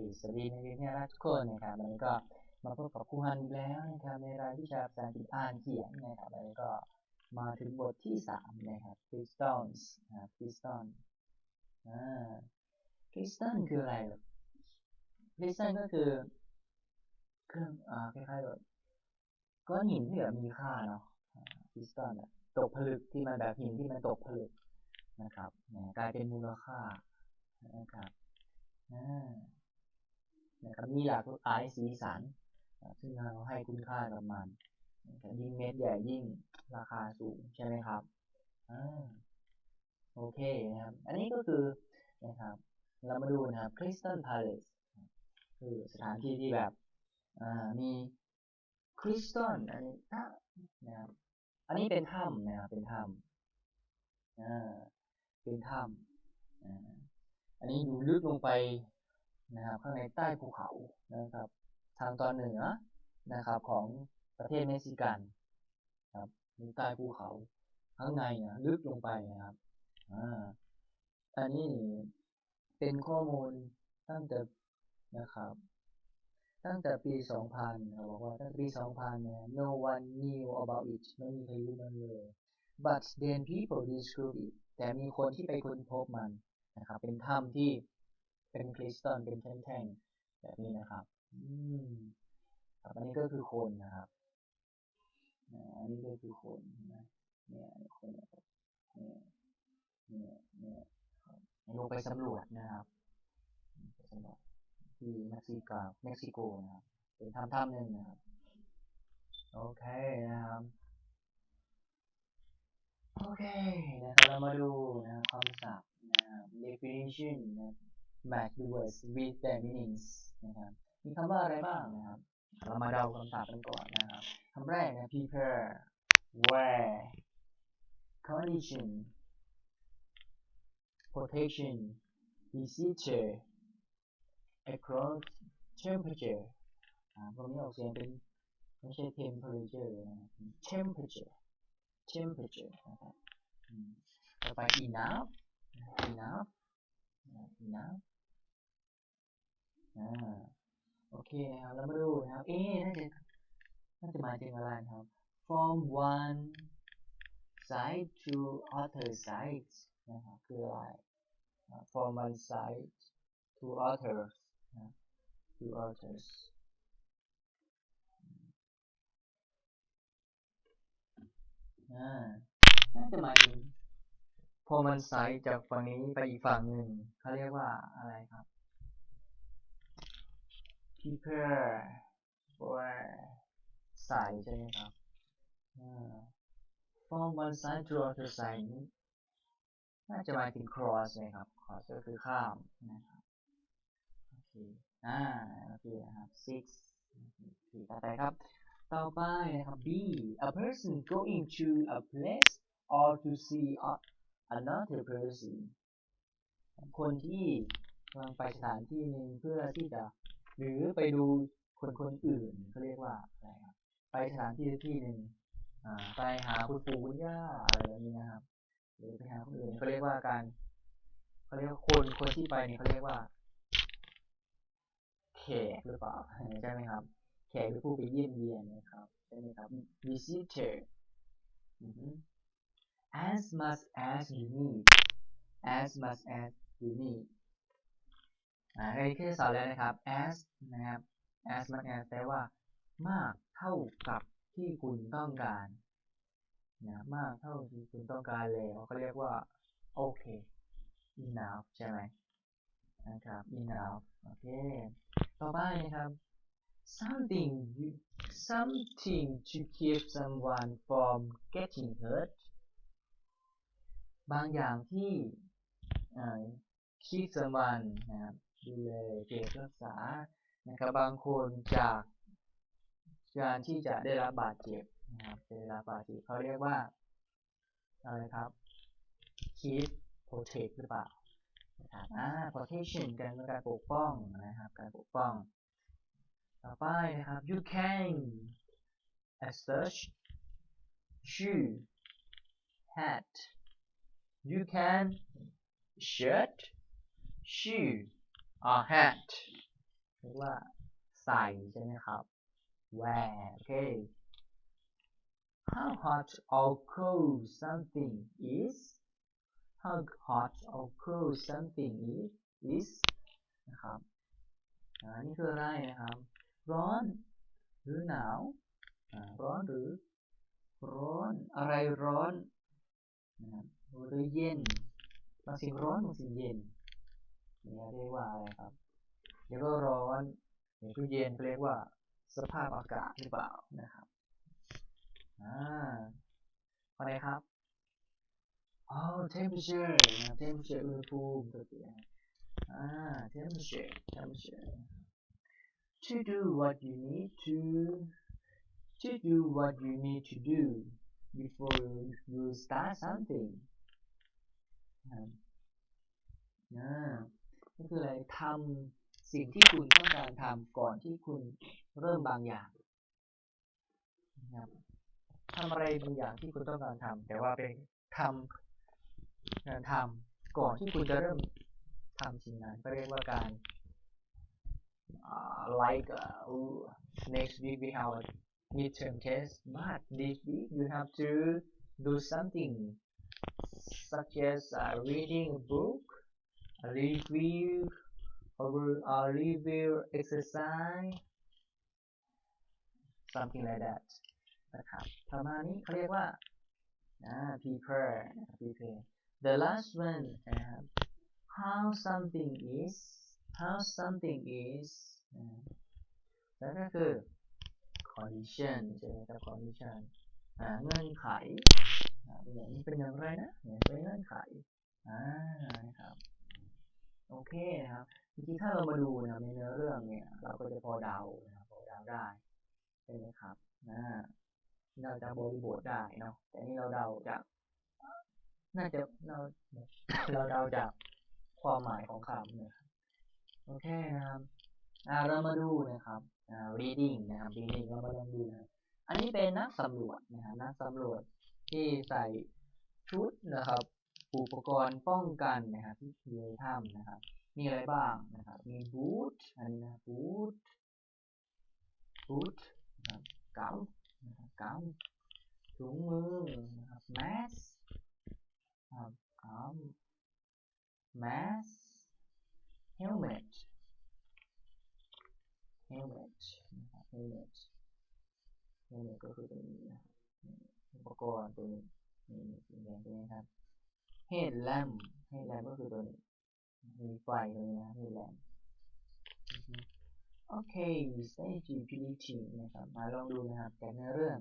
สวัสดีนักเรียนที่น่ารักทุกคนนะครับวันนี้ก็มาพบกับครูฮันอีกแล้วนะครับในรายวิชาภาษาอังกฤษอ่านเขียนนะครับวันนี้ก็มาถึงบทที่สามนะครับ crystals นะครับ crystal อ่า crystal คืออะไรแบบ crystal ก็คือเครื่องอ่าคล้ายๆแบบก้อนหินที่แบบมีค่าเนาะ crystal แบบตกผลึกที่มันแบบหินที่มันตกผลึกนะครับกลายเป็นมูลค่านะครับ นะครับมีหลากหลายสีสันซึ่งเราให้คุณค่ากับมันยิ่งเม็ดใหญ่ยิ่งราคาสูงใช่ไหมครับโอเคนะครับ อันนี้ก็คือนะครับ เรามาดูนะครับ Crystal Palace คือสถานที่ที่แบบมีคริสตัลอันนี้ถ้านะครับอันนี้เป็นถ้ำนะครับเป็นถ้ำเป็นถ้ำอันนี้อยู่ลึกลงไป นะครับข้างในใต้ภูเขานะครับ ทางตอนเหนือนะครับของประเทศเม็กซิกันครับมีใต้ภูเขา ข้างในเนี่ยลึกลงไปนะครับอ่าอันนี้เป็นข้อมูลตั้งแต่นะครับตั้งแต่ปี 2000เขาบอกว่าตั้งแต่ปี 2000เนี่ย no one knew about it ไม่มีใครรู้มันเลย but then people discovered it แต่มีคนที่ไปค้นพบมันนะครับ เป็นถ้ำที่ เป็นคริสตัลเป็นแท่งๆแบบนี้นะครับ อืมครับอันนี้ก็คือคนนะครับอันนี้ก็คือคนนะเนี่ยคนเนี่ยเนี่ยเนี่ยลงไปสำรวจนะครับสำรวจที่เม็กซิโกเม็กซิโกนะครับเป็นถ้ำถ้ำหนึ่งนะครับ โอเคนะครับโอเคนะครับเรามาดูนะครับคำศัพท์ definition นะ match the words with their meanings นะครับมีคำว่าอะไรบ้างนะครับ เรามาเดาคำศัพท์กันก่อนนะครับคำแรกนะ prepare wear condition protection visitor across temperature พวกนี้ออกเสียงเป็นไม่ใช่ temperature นะ temperature temperature นะครับต่อไป enough enough enough อ่าโอเคนะครับเรามาดูนะครับ เอ๊น่าจะน่าจะมาถึงอะไรครับ from one side to other side นะครับคืออะไร from one side to other นะ to others น่าจะมาถึงพอมันไซจากฝั่งนี้ไปอีกฝั่งหนึ่งเขาเรียกว่าอะไรครับ prepare for ใส่ใช่ไหมครับ from one side to other side น่าจะหมายถึง cross นะครับ cross ก็คือข้ามนะครับโอเคอ่าโอเคนะครับ six ต่อไปครับ ต่อไปนะครับ B a person going to a place or to see another person คนที่กำลังไปสถานที่หนึ่งเพื่อที่จะ หรือไปดูคนคนอื่นเขาเรียกว่าอะไรครับไปสถานที่ที่หนึ่งไปหาคุณปู่คุณย่าอะไรแบบนี้นะครับ หรือไปหาคนอื่นเขาเรียกว่าการเขาเรียกว่าคนคนที่ไปเนี่ยเขาเรียกว่าแขกหรือเปล่าใช่ไหมครับ แขกหรือผู้ไปเยี่ยมเยียนนะครับใช่ไหมครับ visitor as much as you need as much as you need อ่าในที่สอนแล้วนะครับ as นะครับ as much as แปลว่ามากเท่ากับที่คุณต้องการนะมากเท่าที่คุณต้องการแล้วเขาเรียกว่าโอเค enough ใช่ไหมนะครับ enough โอเค ต่อไปนะครับ something something to keep someone from getting hurt บางอย่างที่คิดสมันนะครับ ดูแลเก็บรักษานะครับบางคนจากการที่จะได้รับบาดเจ็บนะครับได้รับบาดเจ็บเขาเรียกว่าอะไรครับ keep protect หรือเปล่านะครับอ่า protection การการปกป้องนะครับการปกป้อง ต่อไปนะครับ you can as such shoe hat you can shirt shoe or hat เรียกว่าใส่ใช่ไหมครับ wear โอเค how hot or cold something is how hot or cold something is is นะครับอ่านี่คืออะไรนะครับ ร้อน หรือหนาวอ่าร้อนหรือ ร้อนอะไรร้อนนะครับหรือเย็นบางสิ่งร้อนบางสิ่งเย็น เนี่ยเรียกว่าอะไรครับเรียกว่าร้อนเรียกว่าเย็นเรียกว่าสภาพอากาศหรือเปล่านะครับอ่าข้อไหนครับอ๋อ temperature นะ temperature อุณหภูมิตัวเดียวอ่า temperature temperature to do what you need to to do what you need to do before you start something นะครับอ่า ก็คืออะไรทำสิ่งที่คุณต้องการทำก่อนที่คุณเริ่มบางอย่างนะครับทำอะไรบางอย่างที่คุณต้องการทำแต่ว่าเป็นทำการทำก่อนที่คุณจะเริ่มทำสิ่งนั้นก็เรียกว่าการ uh, like uh, next week we have a midterm test but this week you have to do something such as uh, reading a book review or a review exercise something like that นะครับประมาณนี้เขาเรียกว่า prepare prepare the last one นะครับ how something is how something is นะแล้วก็คือ condition ใช่ไหมครับ condition เงื่อนไขเป็นอย่างนี้เป็นอย่างไรนะเนี่ยเป็นเงื่อนไขอ่านะครับ โอเคนะครับจริงๆถ้าเรามาดูนะในเนื้อเรื่องเนี่ย เราก็จะพอเดานะครับพอเดาได้ใช่ไหมครับอ่าเราจะบริบทได้เนาะแต่นี่เราเดาจากน่าจะเราเราเดาจากความหมายของคำนะครับโอเคนะครับอ่าเรามาดูนะครับอ่า reading นะครับ reading เรามาลองดูนะอันนี้เป็นนักสำรวจนะครับนักสำรวจที่ใส่ชุดนะครับ อุปกรณ์ป้องกันนะครับที่อยู่ในถ้ำนะครับ มีอะไรบ้างนะครับ มีบูทอันนี้นะบูทบูทนะครับกัมนะครับกัมถุงมือนะครับแมสนะครับกัมแมสเฮลเมตเฮลเมตนะครับเฮลเมตเฮลเมตก็คือตัวนี้นะครับอุปกรณ์ตัวนี้นี่สีแดงตัวนี้ครับ เฮดแลมเฮดแลมก็คือตัวนี้มีไฟตรงนี้นะเฮดแลมโอเค stability นะครับ มาลองดูนะครับแต่ในเรื่อง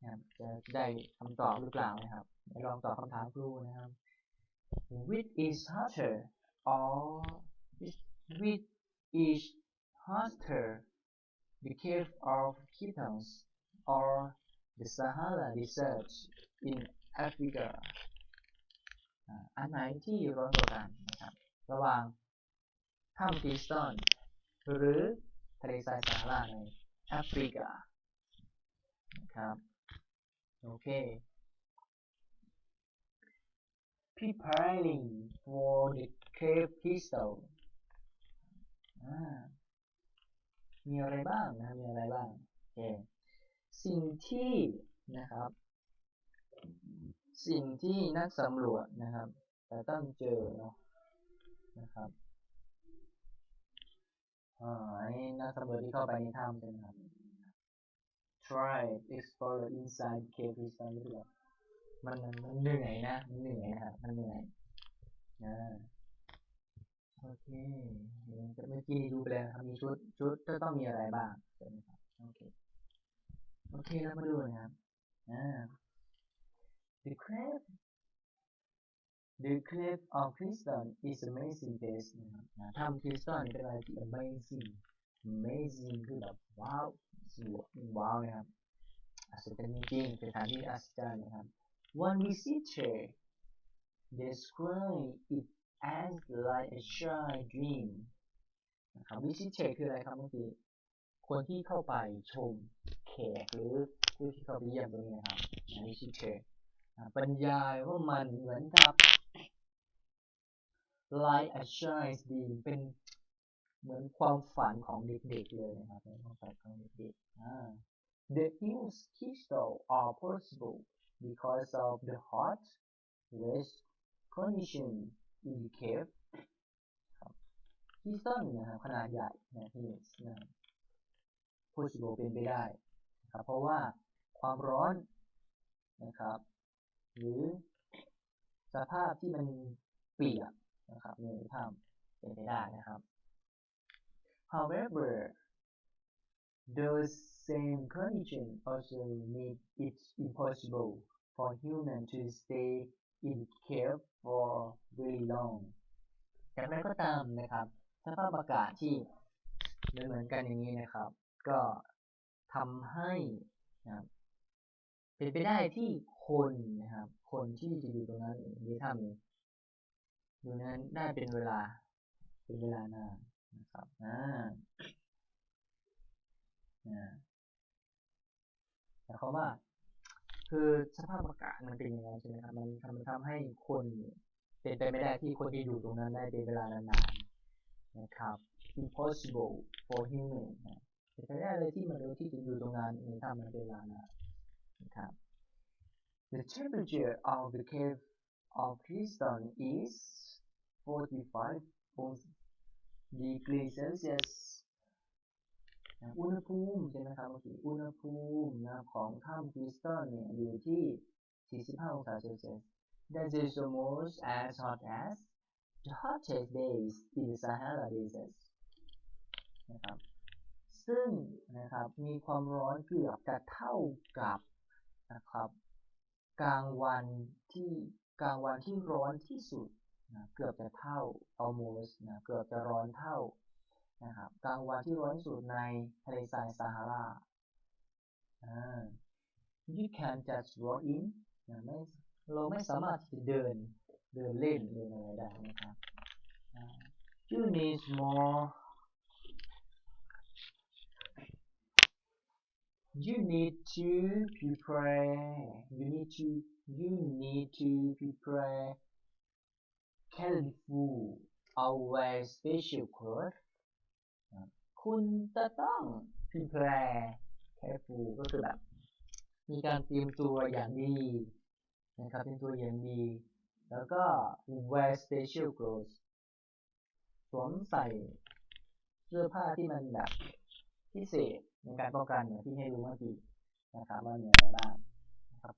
นะครับจะได้คำตอบหรือเปล่านะครับลองตอบคำถามครูนะครับ which is hotter or which is hotter the cave of kittens or the Sahara Desert in Africa อันไหนที่ร้อนกว่ากันนะครับ ระหว่างถ้ำคริสตัลหรือทะเลทรายซาฮาราในแอฟริกานะครับโอเค preparing for the cave crystal มีอะไรบ้างนะมีอะไรบ้างโอเคสิ่งที่นะครับ สิ่งที่นักสำรวจนะครับจะต้องเจอเนาะนะครับอ่านี่นักสำรวจที่เข้าไปในถ้ำใช่ไหมครับ try explore inside cave สำรือเปล่ามันมันเหนื่อยนะ มันเหนื่อยนะครับ มันเหนื่อยนะโอเคเดี๋ยวจะเมื่อกี้ดูไปแล้วครับมีชุดชุดจะต้องมีอะไรบ้างใช่ไหมครับ โอเค โอเคแล้วมาดูนะครับอ่า The cave The cave of Crystal is amazing place นะถ้ำคริสตัลเป็นอะไรที่ amazing amazing คือแบบว้าวสวยว้าวนะครับอัศจรรย์จริงเป็นสถานที่อัศจรรย์นะครับ One visitor described it as like a shy dream นะครับ visitor คืออะไรครับเมื่อกี้คนที่เข้าไปชมแขกหรือผู้ที่เข้าไปเยี่ยมตรงนี้นะครับ visitor บรรยายว่ามันเหมือนกับ like a shy dream เป็นเหมือนความฝันของเด็กๆเลยนะครับเป็นความฝันของเด็กๆ The hills crystal are possible because of the hot west condition in the cave ครับคริสตัลนะครับขนาดใหญ่นะ hills นะ possible เป็นไปได้นะครับเพราะว่าความร้อนนะครับ หรือสภาพที่มันเปียกนะครับในถ้ำเป็นไปได้นะครับ However those same conditions also make it impossible for human to stay in cave for very long อย่างไรก็ตามนะครับ สภาพอากาศที่เหมือนเหมือนกันอย่างนี้นะครับ ก็ทำให้นะเป็นไปได้ที่ คนนะครับ คนที่จะอยู่ตรงนั้นนถ้ำอยู่นั้นได้เป็นเวลา เป็นเวลานานนะครับอ่าอ่าแต่เขามว่า คือสภาพอากาศมันเป็นย่างนั้นใช่ไหมครับ มันทำมันทำให้คนเป็นไปไม่ได้ที่คนที่อยู่ตรงนั้นได้เป็นเวลานานๆนะครับ impossible for human นะเป็นไปได้เลยที่มนุษย์ที่จะอยู่ตรงนั้นในถ้ำมันเป็นเวลานานนะครับ The temperature of the cave of Houston is 45 degrees Celsius อุณหภูมิใช่ไหมครับเมื่อกี้อุณหภูมินะของถ้ำคริสตัลเนี่ยอยู่ที่ 45 องศาเซลเซียส That is almost as hot as the hottest days in the Sahara Desert นะครับซึ่งนะครับมีความร้อนเกือบจะเท่ากับนะครับ กลางวันที่กลางวันที่ร้อนที่สุดนะเกือบจะเท่า almost นะเกือบจะร้อนเท่านะครับกลางวันที่ร้อนสุดในทะเลทรายซาฮารา you can just walk in นะไม่เราไม่สามารถที่จะเดินเดินเล่นเดินอะไรได้นะครับ you need more you need to prepare you need to you need to prepare canned food or wear special clothes คุณจะต้อง prepare careful ก็คือแบบมีการเตรียมตัวอย่างดีนะครับเตรียมตัวอย่างดี แล้วก็ wear special clothes สวมใส่เสื้อผ้าที่มันแบบพิเศษ ในการป้องกันอย่างที่ให้ดูเมื่อกี้นะครับว่ามีอะไรบ้าง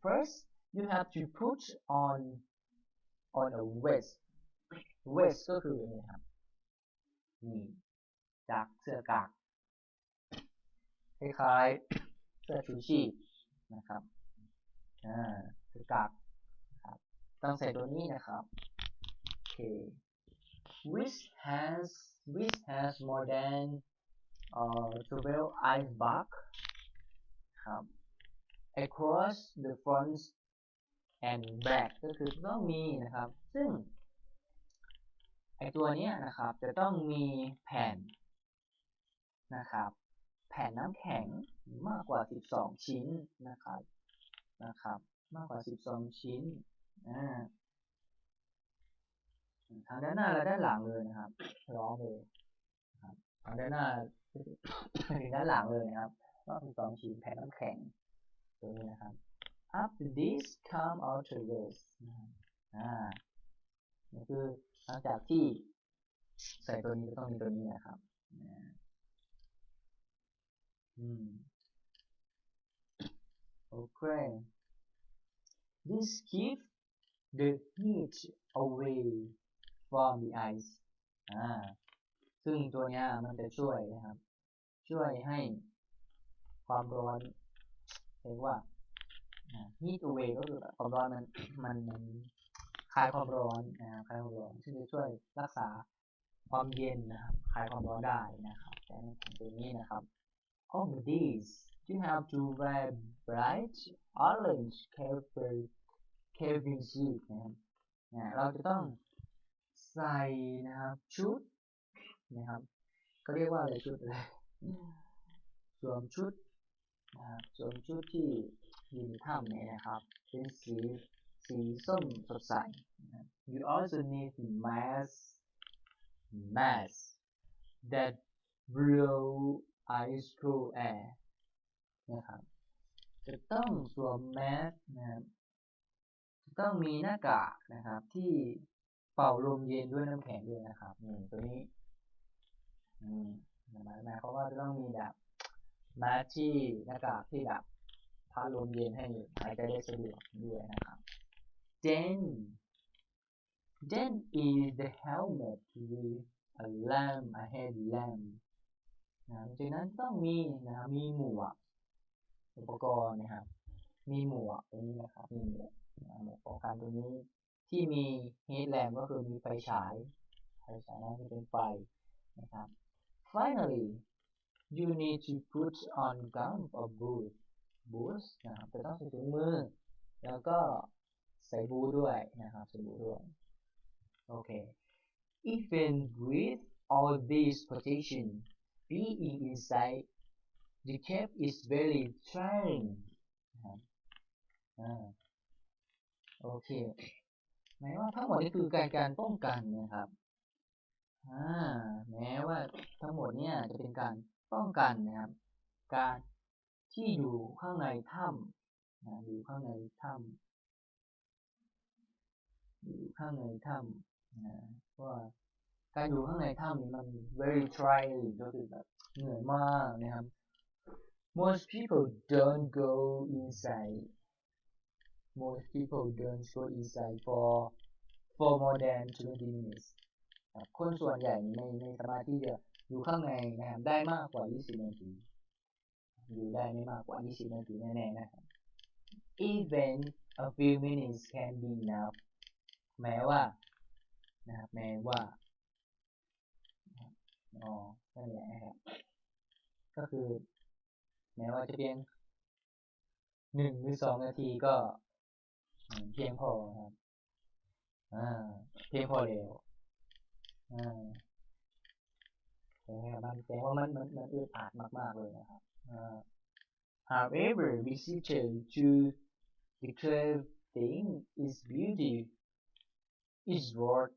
first you have to put on on a vest vest ก็คือนี่ครับนี่จากเสื้อกากคล้ายๆเสื้อชูชีพนะครับอ่าเสื้อกากครับต้องใส่ตัวนี้นะครับโอเค which has which has more than 12 ice bar ครับ across the front and back ก็คือต้องมีนะครับ ซึ่งไอตัวนี้นะครับ จะต้องมีแผ่นนะครับ แผ่นน้ำแข็งมากกว่า 12 ชิ้นนะครับนะครับ มากกว่า 12 ชิ้นอ่าทางด้านหน้าและด้านหลังเลยนะครับร้องเลยครับทางด้านหน้า ถึงด้านหลังเลยนะครับมากกว่า12ชิ้นแผ่นน้ำแข็งตัวนี้นะครับ after this come outer waste นะครับอ่านี่คือหลังจากที่ใส่ตัวนี้ก็ต้องมีตัวนี้นะครับอืมโอเค this keep the heat away from the ice อ่า ซึ่งตัวนี้มันจะช่วยนะครับ ช่วยให้ความร้อนเรียกว่า heat away ก็คือความร้อนมันมันมันคลายความร้อนนะครับคลายความร้อนซึ่งจะช่วยรักษาความเย็นนะครับคลายความร้อนได้นะครับแต่ในของตัวนี้นะครับ of these you have to wear bright orange carpet cabin suit นะครับนะเราจะต้องใส่นะครับชุด นะครับ ก็เรียกว่าอะไรชุดอะไรสวมชุดนะครับสวมชุดที่อยู่ในถ้ำเนี่ยนะครับ เป็นสีสีส้มสดใส you also need mask mask that blow ice cold air นะครับจะต้องสวมแมสนะครับจะต้องมีหน้ากากนะครับที่เป่าลมเย็นด้วยน้ำแข็งด้วยนะครับนี่ตัวนี้ อืมหมายหมายความว่าจะต้องมีแบบแมสที่หน้ากากที่แบบพัดลมเย็นให้หายใจได้สะดวกด้วยนะครับ then then is the helmet with a lamp a headlamp นะจากนั้นต้องมีนะครับมีหมวกอุปกรณ์นะครับ มีหมวกตรงนี้นะครับมีหมวกนะหมวกป้องกันตรงนี้ ที่มี headlamp ก็คือมีไฟฉายไฟฉายนั้นจะเป็นไฟนะครับ finally you need to put on glove or boot boots นะครับจะต้องใส่ถุงมือ แล้วก็ใส่บูด้วยนะครับใส่บูด้วย โอเค even with all these protection being inside the cave is very trying นะครับโอเคหมายว่าทั้งหมดนี้คือการการป้องกันนะครับ แม้ว่าทั้งหมดเนี่ยจะเป็นการป้องกันนะครับ การที่อยู่ข้างในถ้ำนะอยู่ข้างในถ้ำอยู่ข้างในถ้ำนะเพราะว่าการอยู่ข้างในถ้ำนี้มัน very trying ก็คือแบบเหนื่อยมากนะครับ most people don't go inside most people don't go inside for for more than 20 minutes คนส่วนใหญ่ในในสมารถที่จะอยู่ข้างในนะครับได้มากกว่า 20 นาที อยู่ได้ไม่มากกว่า 20 นาทีแน่ๆนะครับ even a few minutes can be enough แม้ว่านะครับแม้ว่าอ๋อนั่นแหละนะครับก็คือ แม้ว่าจะเพียงหนึ่งหรือสองนาทีก็เพียงพอครับอ่าเพียงพอแล้ว อ่าแต่มันแต่ว่ามันมันมันอึดอัดมากๆเลยนะครับอ่า however visitor to the cave thing is beauty is worth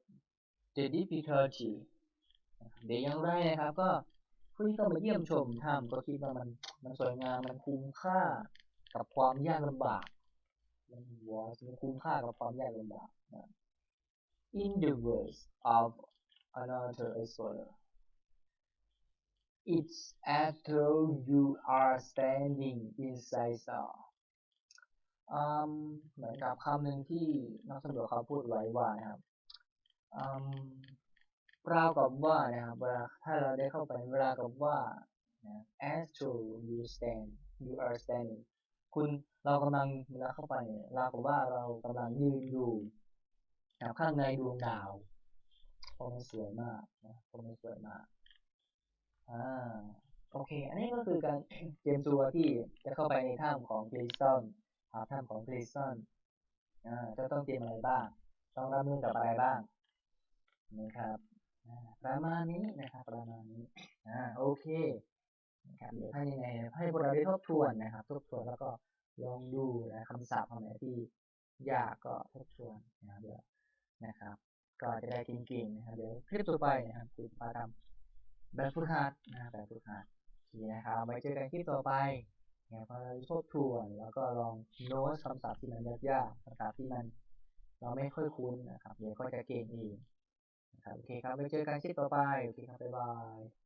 the difficulty เดี๋ยวย่างไรนะครับ ก็ผู้ที่เข้ามาเยี่ยมชมถ้ำก็คิดว่ามันมันสวยงามมันคุ้มค่ากับความยากลำบากมันวอสมันคุ้มค่ากับความยากลำบาก In the words of another explorer it's as though you are standing inside a อืมเหมือนกับคำหนึ่งที่นักสำรวจเขาพูดไว้ว่านะครับอืมราวกับว่านะครับเวลาถ้าเราได้เข้าไปเวลากับว่านะ as though you stand you are standing คุณเรากำลังเวลาเข้าไปเนี่ยรากับว่าเรากำลังยืนอยู่ข้างในดวงดาว พราะมันสวยมากนะเพราะมันสวยมาก อ่า โอเค อันนี้ก็คือการเตรียมตัวที่จะเข้าไปในถ้ำของพลิสตันหาถ้ำของพลิสตันอ่าจะต้องเตรียมอะไรบ้าง ต้องรับมือกับอะไรบ้างนะครับประมาณนี้นะครับ ประมาณนี้ อ่า โอเคนะครับเดี๋ยวถ้ายังไงให้พวกเราได้ทบทวนนะครับ ทบทวนแล้วก็ลองดูนะคำศัพท์คำไหนที่ยากก็ทบทวนนะครับนะครับ ก็จะได้เก่งๆนะครับเดี๋ยวคลิปต่อไปนะครับคุณมาทำแบบฝึกหัดนะครับแบบฝึกหัดทีนะครับไว้เจอกันคลิปต่อไปนะครับพอเราทบทวนแล้วก็ลองโน้ตคำศัพท์ที่มันยากๆคำศัพท์ที่มัน เราไม่ค่อยคุ้นนะครับ เดี๋ยวก็จะเก่งเองนะครับโอเคครับไว้เจอกันคลิปต่อไปโอเคครับบ๊ายบาย